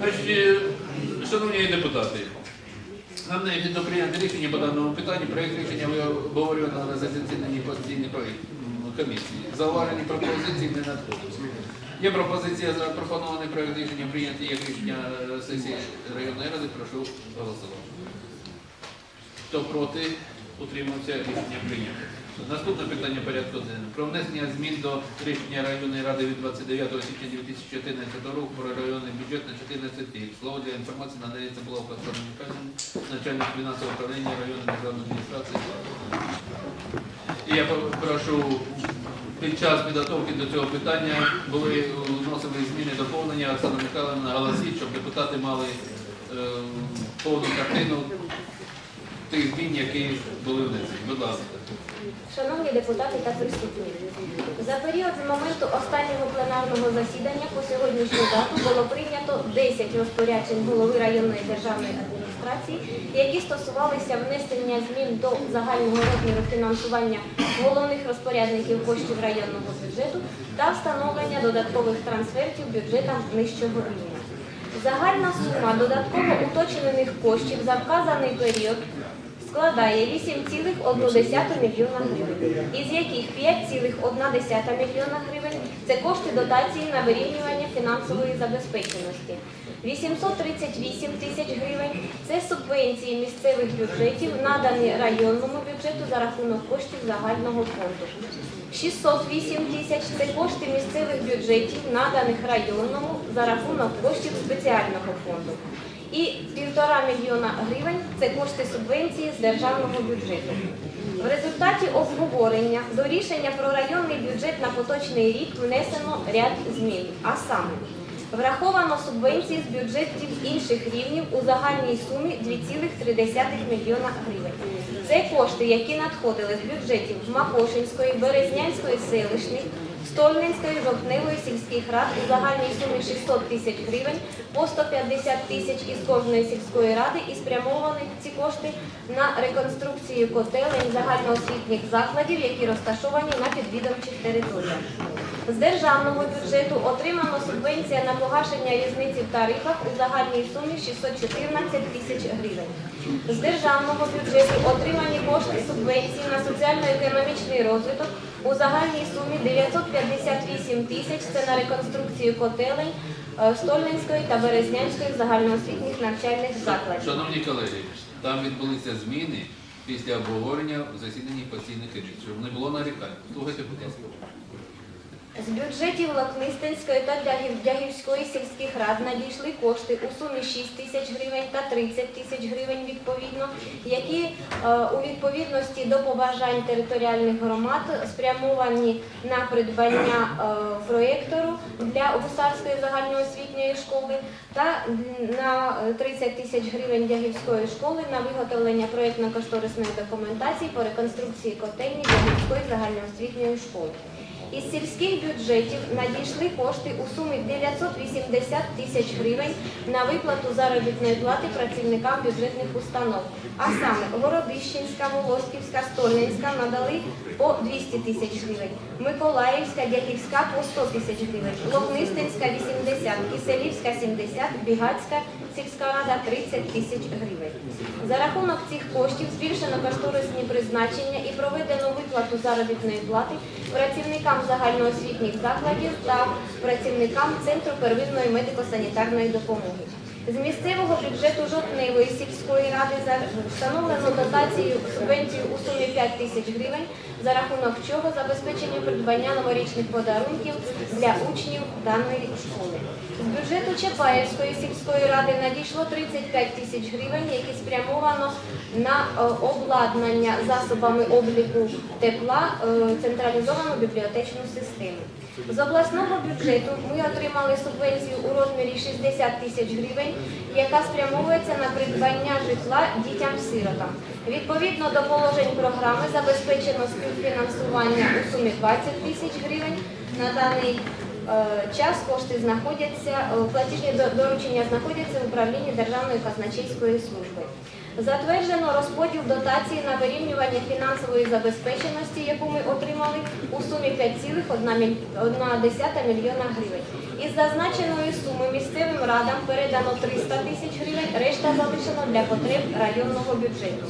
Значить, е, шановні депутати, нам необхідно прийняти рішення по даному питанню. Проєкт рішення ви обговорювали на засіданні постійної комісії. Зауважені пропозиції не надходили. Є пропозиція запропонований проєкт рішення прийняти як рішення е, сесії районної ради. Прошу голосувати. Хто проти, утримався, рішення прийнято. Наступне питання порядку денного. Про внесення змін до рішення районної ради від 29 січня 2014 року про районний бюджет на 14 рік. Слово для інформації надається було Оксана Михайлівна, начальник фінансового управління районної державної адміністрації. І я прошу під час підготовки до цього питання були вносили зміни доповнення Оксана Михайловна наголосить, щоб депутати мали е, повну картину тих змін, які були внесені. Будь ласка. Шановні депутати та присутні, за період з моменту останнього пленарного засідання по сьогоднішню дату було прийнято 10 розпоряджень голови районної державної адміністрації, які стосувалися внесення змін до загального розміру фінансування головних розпорядників коштів районного бюджету та встановлення додаткових трансфертів бюджетам нижчого рівня. Загальна сума додатково уточнених коштів за вказаний період складає 8,1 мільйона гривень, із яких 5,1 мільйона гривень – це кошти дотації на вирівнювання фінансової забезпеченості. 838 тисяч гривень – це субвенції місцевих бюджетів, надані районному бюджету за рахунок коштів загального фонду. 608 тисяч – це кошти місцевих бюджетів, наданих районному за рахунок коштів спеціального фонду. І півтора мільйона гривень це кошти субвенції з державного бюджету. В результаті обговорення до рішення про районний бюджет на поточний рік внесено ряд змін, а саме враховано субвенції з бюджетів інших рівнів у загальній сумі 2,3 мільйона гривень. Це кошти, які надходили з бюджетів Макошинської, Березнянської селищних, Стольненської, Жовтневої сільських рад у загальній сумі 600 тисяч гривень, по 150 тисяч із кожної сільської ради і спрямовані ці кошти на реконструкцію котелень загальноосвітніх закладів, які розташовані на підвідомчих територіях. З державного бюджету отримано субвенція на погашення різниці в тарифах у загальній сумі 614 тисяч гривень. З державного бюджету отримані кошти субвенції на соціально-економічний розвиток у загальній сумі 958 тисяч. Це на реконструкцію котелень е, Стольненської та Березнянської загальноосвітніх навчальних закладів. Шановні колеги, там відбулися зміни після обговорення в засіданні постійних комісій, щоб не було нарікань. Слухайте, будь ласка. З бюджетів Лакнистинської та Дягівської сільських рад надійшли кошти у сумі 6 тисяч гривень та 30 тисяч гривень відповідно, які е, у відповідності до побажань територіальних громад спрямовані на придбання е, проєктору для Гусарської загальноосвітньої школи та на 30 тисяч гривень Дягівської школи на виготовлення проєктно-кошторисної документації по реконструкції котельні Дягівської загальноосвітньої школи. Із сільських бюджетів надійшли кошти у сумі 980 тисяч гривень на виплату заробітної плати працівникам бюджетних установ. А саме Городищенська, Волосківська, Стольненська надали по 200 тисяч гривень, Миколаївська, Дяківська по 100 тисяч гривень, Логнистинська 80, Киселівська 70, Бігацька сільська рада 30 тисяч гривень. За рахунок цих коштів збільшено кошторисні призначення і проведено виплату заробітної плати працівникам загальноосвітніх закладів та працівникам Центру первинної медико-санітарної допомоги. З місцевого бюджету Жовтневої сільської ради встановлено дотацію субвенцію у сумі 5 тисяч гривень, за рахунок чого забезпечення придбання новорічних подарунків для учнів даної школи. З бюджету Чапаєвської сільської ради надійшло 35 тисяч гривень, які спрямовано на е, обладнання засобами обліку тепла е, централізовану бібліотечну систему. З обласного бюджету ми отримали субвенцію у розмірі 60 тисяч гривень, яка спрямовується на придбання житла дітям-сиротам. Відповідно до положень програми забезпечено співфінансування у сумі 20 тисяч гривень. На даний час кошти знаходяться, е, платіжні доручення знаходяться в управлінні Державної казначейської служби. Затверджено розподіл дотації на вирівнювання фінансової забезпеченості, яку ми отримали у сумі 5,1 мільйона гривень. Із зазначеної суми місцевим радам передано 300 тисяч гривень, решта залишено для потреб районного бюджету.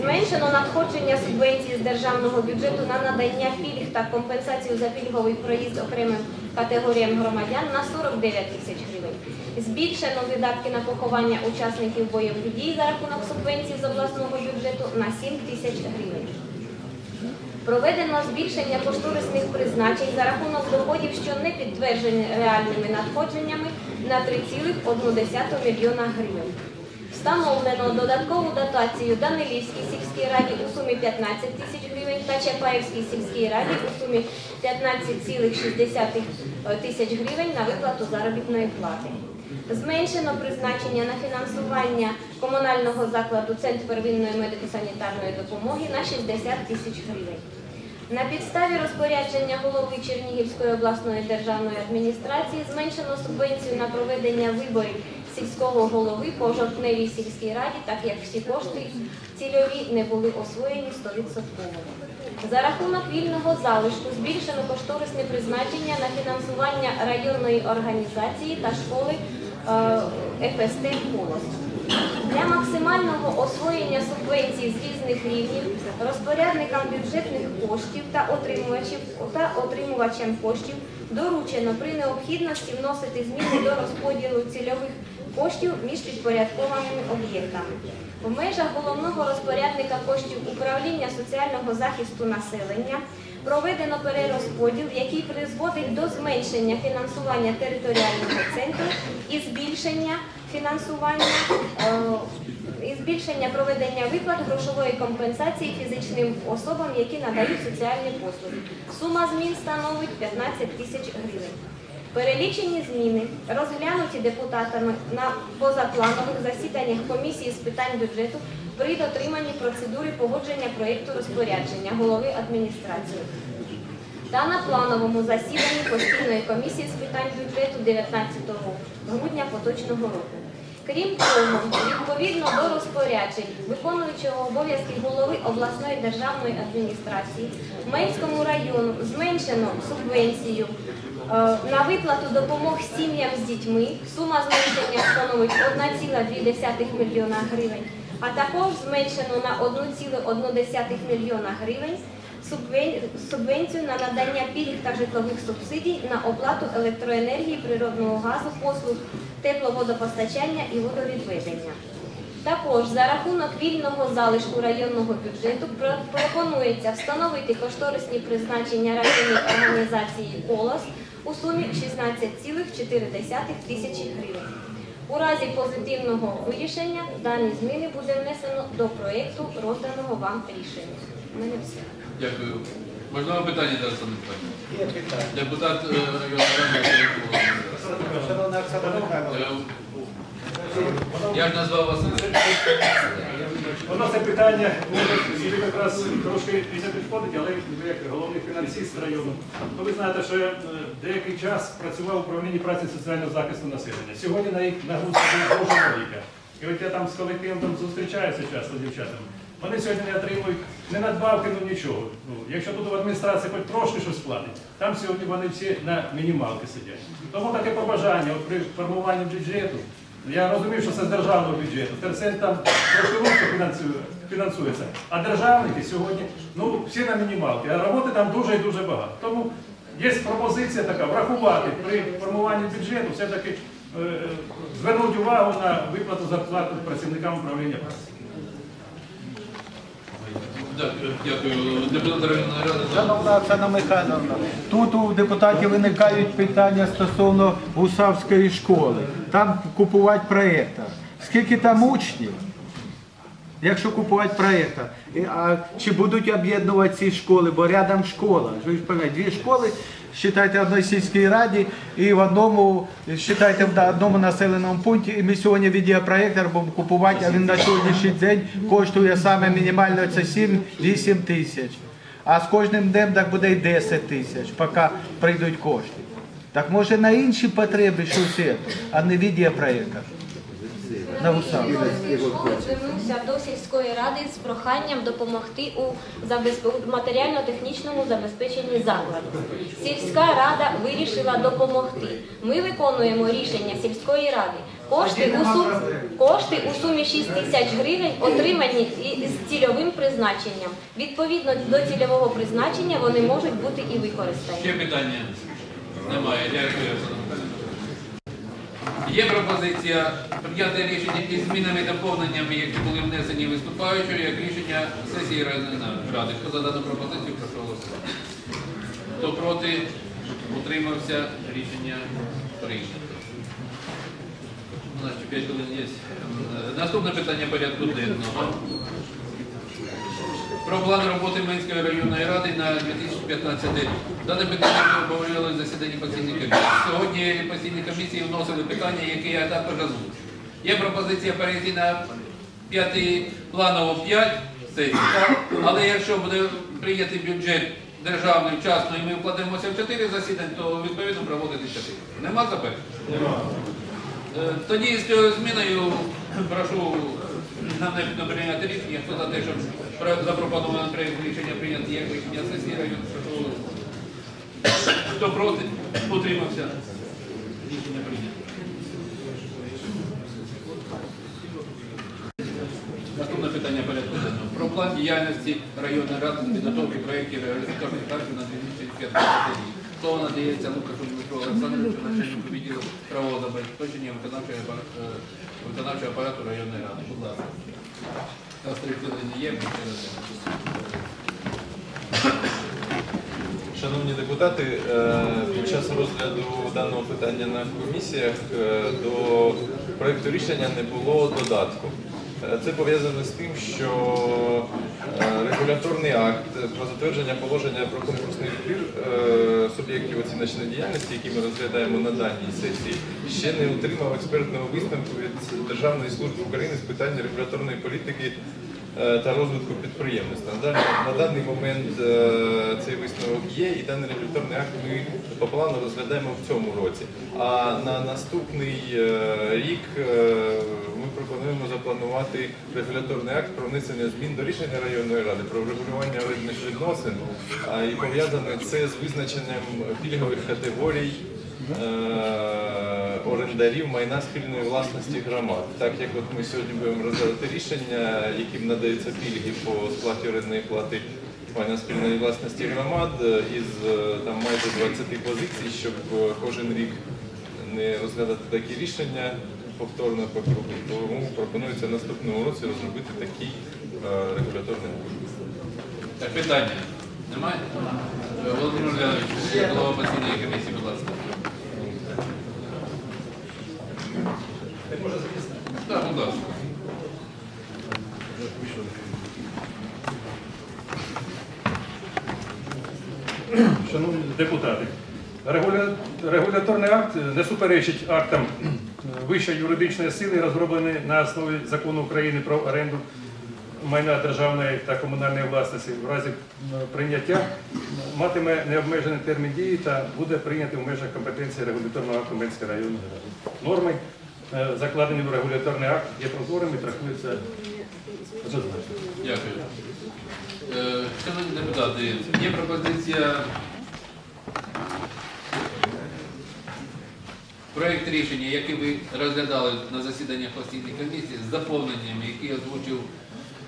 Зменшено надходження субвенції з державного бюджету на надання пільг та компенсацію за пільговий проїзд окремим категоріям громадян на 49 тисяч гривень. Збільшено видатки на поховання учасників бойових дій за рахунок субвенції з обласного бюджету на 7 тисяч гривень. Проведено збільшення кошторисних призначень за рахунок доходів, що не підтверджені реальними надходженнями на 3,1 мільйона гривень. Встановлено додаткову дотацію Данилівській сільській раді у сумі 15 тисяч гривень та Чапаївській сільській раді у сумі 15,6 тисяч гривень на виплату заробітної плати. Зменшено призначення на фінансування комунального закладу Центр первинної медико-санітарної допомоги на 60 тисяч гривень. На підставі розпорядження голови Чернігівської обласної державної адміністрації зменшено субвенцію на проведення виборів сільського голови по жовтневій сільській раді, так як всі кошти цільові не були освоєні 100%. За рахунок вільного залишку збільшено кошторисне призначення на фінансування районної організації та школи е, ФСТ «Колос». Для максимального освоєння субвенцій з різних рівнів розпорядникам бюджетних коштів та отримувачів та отримувачам коштів доручено при необхідності вносити зміни до розподілу цільових коштів між підпорядкованими об'єктами. В межах головного розпорядника коштів управління соціального захисту населення проведено перерозподіл, який призводить до зменшення фінансування територіального центру і збільшення фінансування е, і збільшення проведення виплат грошової компенсації фізичним особам, які надають соціальні послуги. Сума змін становить 15 тисяч гривень. Перелічені зміни розглянуті депутатами на позапланових засіданнях комісії з питань бюджету при дотриманні процедури погодження проєкту розпорядження голови адміністрації та на плановому засіданні постійної комісії з питань бюджету 19 грудня поточного року. Крім того, відповідно до розпоряджень виконуючого обов'язки голови обласної державної адміністрації Менському району зменшено субвенцію на виплату допомог сім'ям з дітьми. Сума зменшення становить 1,2 мільйона гривень, а також зменшено на 1,1 мільйона гривень субвенцію на надання пільг та житлових субсидій на оплату електроенергії, природного газу, послуг тепловодопостачання і водовідведення. Також за рахунок вільного залишку районного бюджету пропонується встановити кошторисні призначення районної організації «Колос» у сумі 16,4 тисячі гривень. У разі позитивного вирішення дані зміни буде внесено до проєкту розданого вам рішення. У мене все. Дякую. Можливо, питання зараз питання. Є питання. Депутат Шановна Оксана Михайловна, Я ж назвав вас. Воно це питання може якраз трошки не підходить, але ви як головний фінансист району. Ну, ви знаєте, що я е, деякий час працював в управлінні праці соціального захисту населення. Сьогодні на їх нагрузка дуже велика. І от я там з колективом зустрічаюся часто з дівчатами. Вони сьогодні не отримують не надбавки, ну нічого. Ну, якщо тут в адміністрації хоч трошки щось платить, там сьогодні вони всі на мінімалки сидять. Тому таке побажання от при формуванні бюджету. Я розумів, що це з державного бюджету. Терцент там трошки фінансує- фінансується. А державники сьогодні ну, всі на мінімалки, а роботи там дуже і дуже багато. Тому є пропозиція така врахувати при формуванні бюджету, все-таки е, е, звернути увагу на виплату зарплати працівникам управління праці. Дякую. Депутат Михайловна, тут у депутатів виникають питання стосовно гусавської школи. Там купувати проєктор. Скільки там учнів? Якщо купувати проєктор. Чи будуть об'єднувати ці школи, бо рядом школа. Дві школи, вважайте, в одній сільській раді і в одному, вважайте, в одному населеному пункті. І ми сьогодні відеопроєктор будемо купувати, а він на сьогоднішній день коштує саме мінімально це 7-8 тисяч. А з кожним днем так буде й 10 тисяч, поки прийдуть кошти. Так може на інші потреби щось, а не відеопроєктор. На звернувся до сільської ради з проханням допомогти у матеріально-технічному забезпеченні закладу. Сільська рада вирішила допомогти. Ми виконуємо рішення сільської ради. Кошти у, сум... Кошти у сумі 6 тисяч гривень отримані і- з цільовим призначенням. Відповідно до цільового призначення вони можуть бути і використані. Ще питання? Немає. Дякую. Є пропозиція прийняти рішення із змінами і доповненнями, які були внесені виступаючою, як рішення сесії районної ради. Хто за дану пропозицію, прошу голосувати. Хто проти, утримався, рішення прийнято. У нас ще 5 хвилин є. Наступне питання порядку денного. Про план роботи Минської районної ради на 2015 рік. Дане питання ми обговорювали в засіданні постійної комісії. Сьогодні постійні комісії вносили питання, які я також озвучу. Є пропозиція перейти на п'ятий планово 5 сесій, але якщо буде прийнятий бюджет державний вчасно і ми вкладемося в 4 засідань, то відповідно проводити 4. Нема заперечень? Е, Тоді з цією зміною прошу нам необхідно прийняти рішення. Хто за те, щоб про- запропонований проєкт рішення прийняти як рішення сесії району, прошу. Хто проти, утримався. Рішення прийнято. Наступне питання порядку денного. Про план діяльності районної ради з підготовки проєктів реалізаторних актів на 2015 рік. Слово надається Лукашу Дмитру Олександровичу, начальнику відділу правового забезпечення виконавчого е, апарату районної ради. Будь ласка. Та три хвилини є. Шановні депутати, е, під час розгляду даного питання на комісіях е, до проєкту рішення не було додатку. Е, Це пов'язано з тим, що е, регуляторний акт про затвердження положення про конкурсний відбір е, суб'єктів оціночної діяльності, який ми розглядаємо на даній сесії, ще не отримав експертного висновку від Державної служби України з питань регуляторної політики та розвитку підприємництва. На даний, момент цей висновок є, і даний регуляторний акт ми по плану розглядаємо в цьому році. А на наступний рік пропонуємо запланувати регуляторний акт про внесення змін до рішення районної ради про врегулювання орендних відносин. І пов'язане це з визначенням пільгових категорій. е, Орендарів майна спільної власності громад. Так як от ми сьогодні будемо розглядати рішення, яким надаються пільги по сплаті орендної плати майна спільної власності громад е, із е, там майже 20 позицій, щоб кожен рік не розглядати такі рішення повторно по кругу. Тому пропонується наступному році розробити такий е, регуляторний. Так, питання. Немає? Е, Володимир Леонідович, голова постійної комісії, будь ласка. Так, будь ласка. Шановні депутати, регуля- регуляторний акт не суперечить актам вищої юридичної сили, розроблений на основі закону України про оренду майна державної та комунальної власності. В разі прийняття матиме необмежений термін дії та буде прийнятий в межах компетенції регуляторного акту Менської районної ради. Норми, е, закладені в регуляторний акт, є прозорими трактуються однозначно. Дякую. Е, Шановні депутати, є пропозиція проєкт рішення, який ви розглядали на засіданнях постійної комісії з доповненнями, які озвучив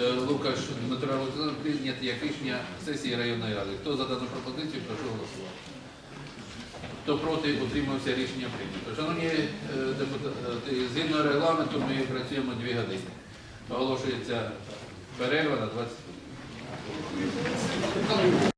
е, Лукаш Дмитро Олександрович, прийняти як рішення сесії районної ради. Хто за дану пропозицію, прошу голосувати. Хто проти, утримався, рішення прийнято. Шановні е, депутати, згідно регламенту ми працюємо дві години. Оголошується перерва на 20 хвилин.